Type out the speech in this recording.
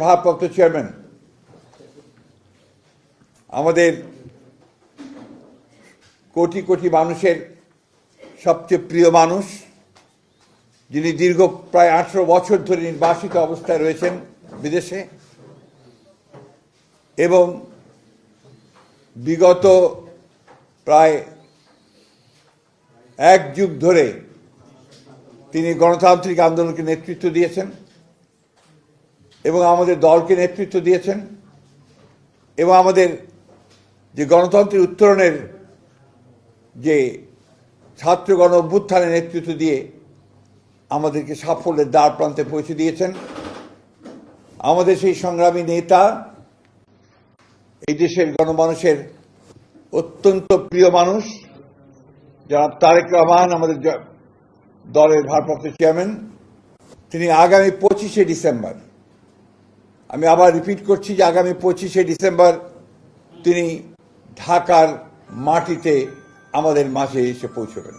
ভারপ্রাপ্ত চেয়ারম্যান, আমাদের কোটি কোটি মানুষের সবচেয়ে প্রিয় মানুষ, যিনি দীর্ঘ প্রায় আঠেরো বছর ধরে নির্বাসিত অবস্থায় রয়েছেন বিদেশে, এবং বিগত প্রায় এক যুগ ধরে তিনি গণতান্ত্রিক আন্দোলনকে নেতৃত্ব দিয়েছেন। এবং আমাদের দলকে নেতৃত্ব দিয়েছেন এবং আমাদের যে গণতন্ত্রের উত্তরণের যে ছাত্র গণ অভ্যুত্থানের নেতৃত্ব দিয়ে আমাদেরকে সাফল্যের দ্বার প্রান্তে পৌঁছে দিয়েছেন। আমাদের সেই সংগ্রামী নেতা এই দেশের গণমানুষের অত্যন্ত প্রিয় মানুষ যারা তারেক রহমান, আমাদের দলের ভারপ্রাপ্ত চেয়ারম্যান। তিনি আগামী পঁচিশে ডিসেম্বর আমি আবার রিপিট করছি যে আগামী পঁচিশে ডিসেম্বর তিনি ঢাকার মাটিতে আমাদের মাঝে এসে পৌঁছবেন।